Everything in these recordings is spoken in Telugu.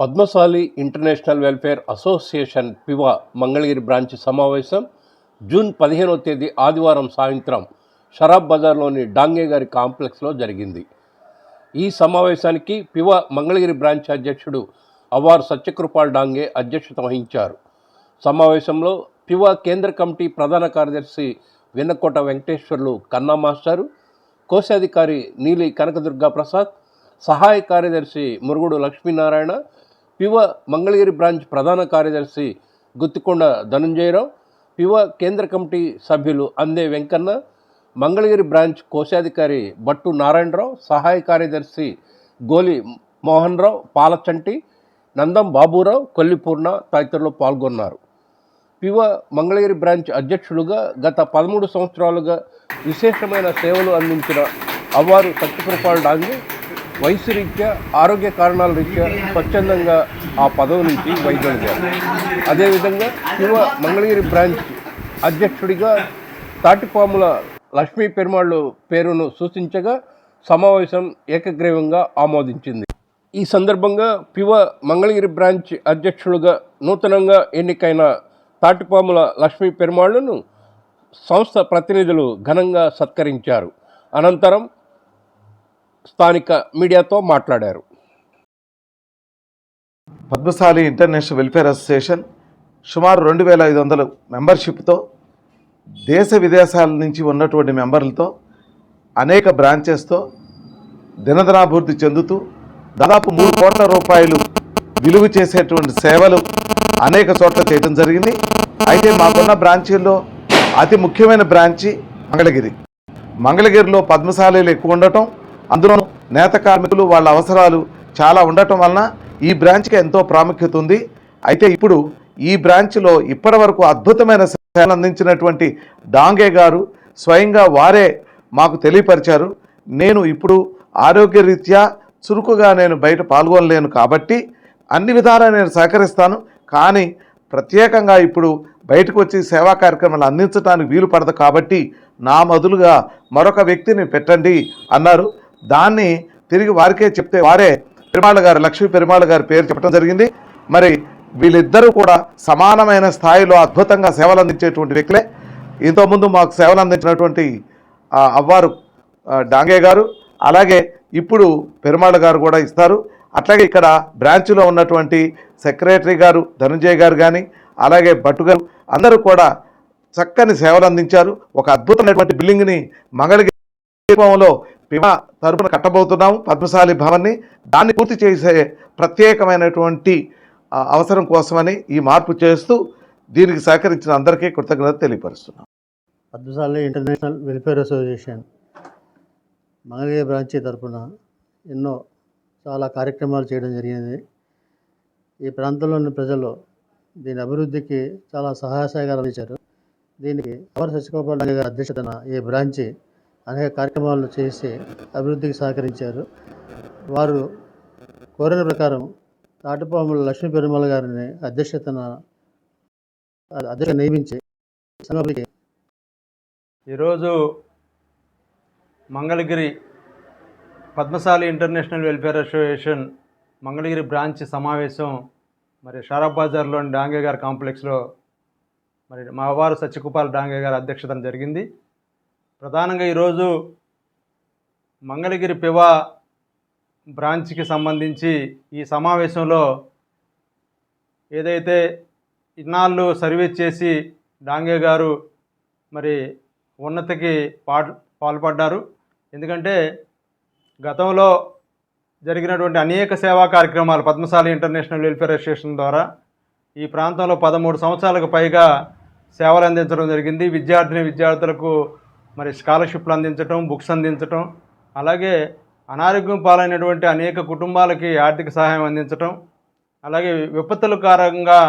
పద్మశాలి ఇంటర్నేషనల్ వెల్ఫేర్ అసోసియేషన్ పివా మంగళగిరి బ్రాంచ్ సమావేశం జూన్ పదిహేనవ తేదీ ఆదివారం సాయంత్రం షరాబ్ బజార్లోని డాంగే గారి కాంప్లెక్స్లో జరిగింది. ఈ సమావేశానికి పివా మంగళగిరి బ్రాంచ్ అధ్యక్షుడు అవార్ సత్యకృపాల్ డాంగే అధ్యక్షత వహించారు. సమావేశంలో పివా కేంద్ర కమిటీ ప్రధాన కార్యదర్శి వెన్నకోట వెంకటేశ్వర్లు కన్నా మాస్టారు కోశాధికారి నీలి కనకదుర్గా ప్రసాద్ సహాయ కార్యదర్శి మురుగుడు లక్ష్మీనారాయణ పివ మంగళగిరి బ్రాంచ్ ప్రధాన కార్యదర్శి గుత్తికొండ ధనుంజయరావు పివ కేంద్ర కమిటీ సభ్యులు అందే వెంకన్న మంగళగిరి బ్రాంచ్ కోశాధికారి బట్టు నారాయణరావు సహాయ కార్యదర్శి గోలి మోహన్ రావు పాలచంటి నందం బాబురావు కొల్లిపూర్ణ తదితరులు పాల్గొన్నారు. పివ మంగళగిరి బ్రాంచ్ అధ్యక్షులుగా గత పదమూడు సంవత్సరాలుగా విశేషమైన సేవలు అందించిన అవ్వారు సత్యకృపాల్ డాంగి వయసు రీత్యా ఆరోగ్య కారణాల రీత్యా స్వచ్ఛందంగా ఆ పదవి నుంచి వైదొలిగారు అదేవిధంగా పివ మంగళగిరి బ్రాంచ్ అధ్యక్షుడిగా తాటిపాముల లక్ష్మీ పెరుమాళ్ళు పేరును సూచించగా సమావేశం ఏకగ్రీవంగా ఆమోదించింది. ఈ సందర్భంగా పివ మంగళగిరి బ్రాంచ్ అధ్యక్షులుగా నూతనంగా ఎన్నికైన తాటిపాముల లక్ష్మీ పెరుమాళ్ళను సంస్థ ప్రతినిధులు ఘనంగా సత్కరించారు. అనంతరం స్థానిక మీడియాతో మాట్లాడారు. పద్మశాలి ఇంటర్నేషనల్ వెల్ఫేర్ అసోసియేషన్ సుమారు రెండు వేల ఐదు వందలు మెంబర్షిప్తో దేశ విదేశాల నుంచి ఉన్నటువంటి మెంబర్లతో అనేక బ్రాంచెస్తో దినదినాభివృద్ధి చెందుతూ దాదాపు మూడు కోట్ల రూపాయలు విలువ చేసేటువంటి సేవలు అనేక చోట్ల చేయడం జరిగింది. అయితే మాకున్న బ్రాంచీల్లో అతి ముఖ్యమైన బ్రాంచి మంగళగిరి. మంగళగిరిలో పద్మశాలీలు ఎక్కువ ఉండటం అందులోనూ నేత కార్మికులు వాళ్ళ అవసరాలు చాలా ఉండటం వలన ఈ బ్రాంచ్కి ఎంతో ప్రాముఖ్యత ఉంది. అయితే ఇప్పుడు ఈ బ్రాంచ్లో ఇప్పటి వరకు అద్భుతమైన సేవలు అందించినటువంటి డాంగే గారు స్వయంగా వారే మాకు తెలియపరిచారు. నేను ఇప్పుడు ఆరోగ్యరీత్యా చురుకుగా నేను బయట పాల్గొనలేను కాబట్టి అన్ని విధాలా నేను సహకరిస్తాను. కానీ ప్రత్యేకంగా ఇప్పుడు బయటకు వచ్చి సేవా కార్యక్రమాలు అందించడానికి వీలు పడదు కాబట్టి నా మొదలుగా మరొక వ్యక్తిని పెట్టండి అన్నారు. దాన్ని తిరిగి వారికే చెప్తే వారే పెరుమాళ్ళ గారు లక్ష్మీ పెరుమాళ్ళ గారి పేరు చెప్పడం జరిగింది. మరి వీళ్ళిద్దరూ కూడా సమానమైన స్థాయిలో అద్భుతంగా సేవలు అందించేటువంటి వ్యక్తులే. ఇంతకుముందు మాకు సేవలు అందించినటువంటి అవ్వారు డాంగే గారు. అలాగే ఇప్పుడు పెరుమాళ్ళ గారు కూడా ఇస్తారు. అట్లాగే ఇక్కడ బ్రాంచ్లో ఉన్నటువంటి సెక్రటరీ గారు ధనుంజయ్ గారు కానీ అలాగే భట్టు గారు అందరూ కూడా చక్కని సేవలు అందించారు. ఒక అద్భుతమైనటువంటి బిల్డింగ్ని మంగళగిరి ద్వీపంలో తరపున కట్టబోతున్నాము పద్మశాలి భవన్ని. దాన్ని పూర్తి చేసే ప్రత్యేకమైనటువంటి అవసరం కోసమని ఈ మార్పు చేస్తూ దీనికి సహకరించిన అందరికీ కృతజ్ఞత తెలియపరుస్తున్నాం. Padmashali international welfare association Mangalagiri branch తరఫున ఎన్నో చాలా కార్యక్రమాలు చేయడం జరిగింది. ఈ ప్రాంతంలోని ప్రజలు దీని అభివృద్ధికి చాలా సహాయ సహకారాలు ఇచ్చారు దీనికి అవర్ సత్యగోపాల్ గారి అధ్యక్షతన ఈ బ్రాంచి అనేక కార్యక్రమాలు చేసి అభివృద్ధికి సహకరించారు. వారు కోరిన ప్రకారం తాటిపాముల లక్ష్మీ పెరుమల గారిని అధ్యక్షతన అధ్యక్ష నియమించి సంఘానికి ఈరోజు Mangalagiri Padmashali international welfare association Mangalagiri branch సమావేశం మరి షారాబ్ బజార్లోని డాంగే గారి కాంప్లెక్స్లో మరి మా వారు సత్యకుపాల్ డాంగే గారి అధ్యక్షతన జరిగింది. ప్రధానంగా ఈరోజు మంగళగిరి పివా బ్రాంచ్కి సంబంధించి ఈ సమావేశంలో ఏదైతే ఇన్నాళ్ళు సర్వీస్ చేసి డాంగే గారు మరి ఉన్నతికి పా పాల్పడ్డారు. ఎందుకంటే గతంలో జరిగినటువంటి అనేక సేవా కార్యక్రమాలు పద్మశాలి ఇంటర్నేషనల్ వెల్ఫేర్ అసోసియేషన్ ద్వారా ఈ ప్రాంతంలో పదమూడు సంవత్సరాలకు పైగా సేవలు అందించడం జరిగింది. విద్యార్థిని విద్యార్థులకు మరి స్కాలర్షిప్లు అందించటం బుక్స్ అందించటం అలాగే అనారోగ్యం పాలైనటువంటి అనేక కుటుంబాలకి ఆర్థిక సహాయం అందించటం అలాగే విపత్తుల కారణంగా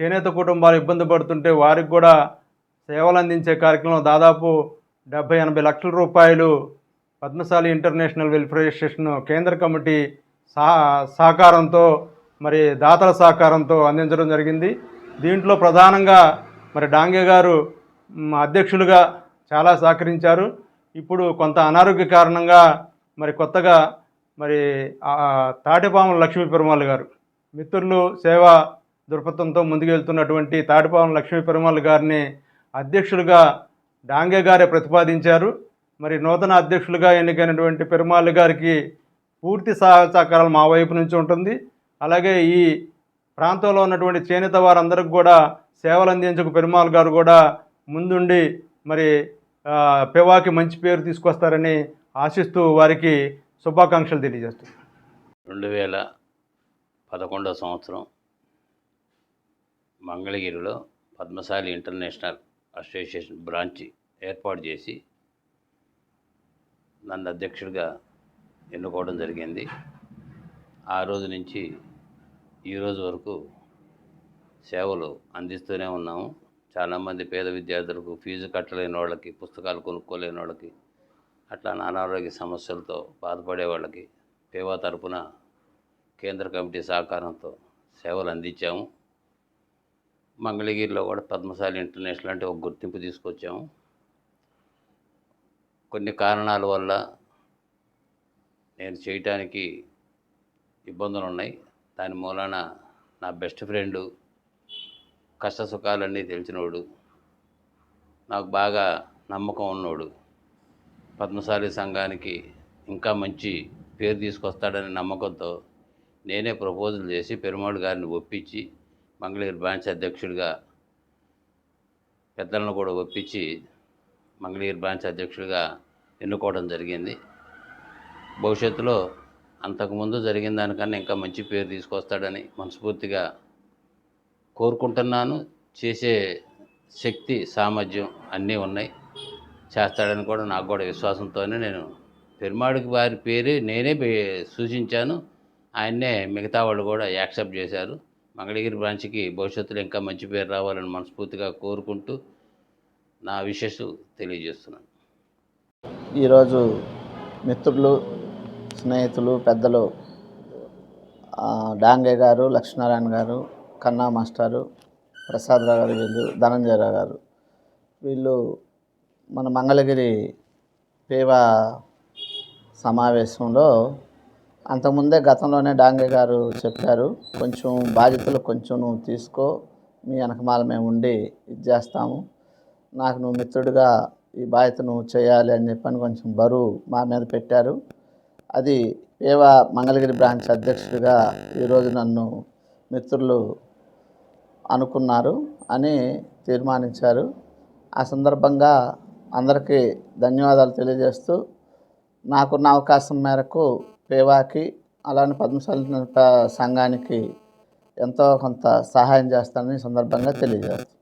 చేనేత కుటుంబాలు ఇబ్బంది పడుతుంటే వారికి కూడా సేవలు అందించే కార్యక్రమం దాదాపు డెబ్బై ఎనభై లక్షల రూపాయలు పద్మశాలి ఇంటర్నేషనల్ వెల్ఫేర్ అసోసియేషన్ కేంద్ర కమిటీ సహా సహకారంతో మరి దాతల సహకారంతో అందించడం జరిగింది. దీంట్లో ప్రధానంగా మరి డాంగే గారు అధ్యక్షులుగా చాలా సహకరించారు. ఇప్పుడు కొంత అనారోగ్య కారణంగా మరి కొత్తగా మరి ఆ, తాటిపాముల లక్ష్మీ పెరుమాళ్ గారు మిత్రులు సేవా దృక్పథంతో ముందుకెళ్తున్నటువంటి తాడిపాలెం లక్ష్మీ పెరుమాళ్ గారిని అధ్యక్షులుగా డాంగే గారే ప్రతిపాదించారు. మరి నూతన అధ్యక్షులుగా ఎన్నికైనటువంటి పెరుమాళ్ గారికి పూర్తి సహాయ సహకారాలు మా వైపు నుంచి ఉంటుంది. అలాగే ఈ ప్రాంతంలో ఉన్నటువంటి చేనేత వారందరికి కూడా సేవలు అందించక పెరుమాళ్ గారు కూడా ముందుండి మరి పెవాకి మంచి పేరు తీసుకొస్తారని ఆశిస్తూ వారికి శుభాకాంక్షలు తెలియజేస్తున్నాను రెండు వేల పదకొండవ సంవత్సరం మంగళగిరిలో పద్మశాలి ఇంటర్నేషనల్ అసోసియేషన్ బ్రాంచ్ ఏర్పాటు చేసి నన్ను అధ్యక్షుడిగా ఎన్నుకోవడం జరిగింది. ఆ రోజు నుంచి ఈ రోజు వరకు సేవలు అందిస్తూనే ఉన్నాము. చాలామంది పేద విద్యార్థులకు ఫీజు కట్టలేని వాళ్ళకి పుస్తకాలు కొనుక్కోలేని వాళ్ళకి అట్లా అనారోగ్య సమస్యలతో బాధపడే వాళ్ళకి పేవా తరపున కేంద్ర కమిటీ సహకారంతో సేవలు అందించాము. మంగళగిరిలో కూడా పద్మశాలి ఇంటర్నేషనల్ అంటే ఒక గుర్తింపు తీసుకొచ్చాము. కొన్ని కారణాల వల్ల నేను చేయటానికి ఇబ్బందులు ఉన్నాయి. దాని మూలాన నా బెస్ట్ ఫ్రెండు కష్ట సుఖాలన్నీ తెలిసినోడు నాకు బాగా నమ్మకం ఉన్నోడు పద్మశాలి సంఘానికి ఇంకా మంచి పేరు తీసుకొస్తాడనే నమ్మకంతో నేనే ప్రపోజల్ చేసి పెరుమాళ్ గారిని ఒప్పించి మంగళగిరి బ్రాంచ్ అధ్యక్షుడిగా పెద్దలను కూడా ఒప్పించి మంగళగిరి బ్రాంచ్ అధ్యక్షుడిగా ఎన్నుకోవడం జరిగింది. భవిష్యత్తులో అంతకుముందు జరిగిన దానికన్నా ఇంకా మంచి పేరు తీసుకొస్తాడని మనస్ఫూర్తిగా కోరుకుంటున్నాను. చేసే శక్తి సామర్థ్యం అన్నీ ఉన్నాయి. చేస్తాడని కూడా నాకు కూడా విశ్వాసంతోనే నేను పెరుమాడికి వారి పేరే నేనే పే- సూచించాను. ఆయన్నే మిగతా వాళ్ళు కూడా యాక్సెప్ట్ చేశారు. మంగళగిరి బ్రాంచ్కి భవిష్యత్తులో ఇంకా మంచి పేరు రావాలని మనస్ఫూర్తిగా కోరుకుంటూ నా విషెస్ తెలియజేస్తున్నాను. ఈరోజు మిత్రులు స్నేహితులు పెద్దలు డాంగే గారు లక్ష్మీనారాయణ గారు కన్నా మాస్టారు ప్రసాదరావు గారు వీళ్ళు ధనంజయరావు గారు వీళ్ళు మన మంగళగిరి పేవా సమావేశంలో అంతకుముందే గతంలోనే డాంగే గారు చెప్పారు కొంచెం బాధ్యతలు కొంచెం నువ్వు తీసుకో మీ వెనకమాల మేము ఉండి ఇది చేస్తాము. నాకు నువ్వు మిత్రుడిగా ఈ బాధ్యత నువ్వు చేయాలి అని చెప్పని కొంచెం బరువు మా మీద పెట్టారు. అది పేవా మంగళగిరి బ్రాంచ్ అధ్యక్షుడిగా ఈరోజు నన్ను మిత్రులు అనుకున్నారు అని తీర్మానించారు. ఆ సందర్భంగా అందరికీ ధన్యవాదాలు తెలియజేస్తూ నాకున్న అవకాశం మేరకు పేవాకి అలానే పద్మశాలి సంఘానికి ఎంతో కొంత సహాయం చేస్తానని సందర్భంగా తెలియజేస్తాను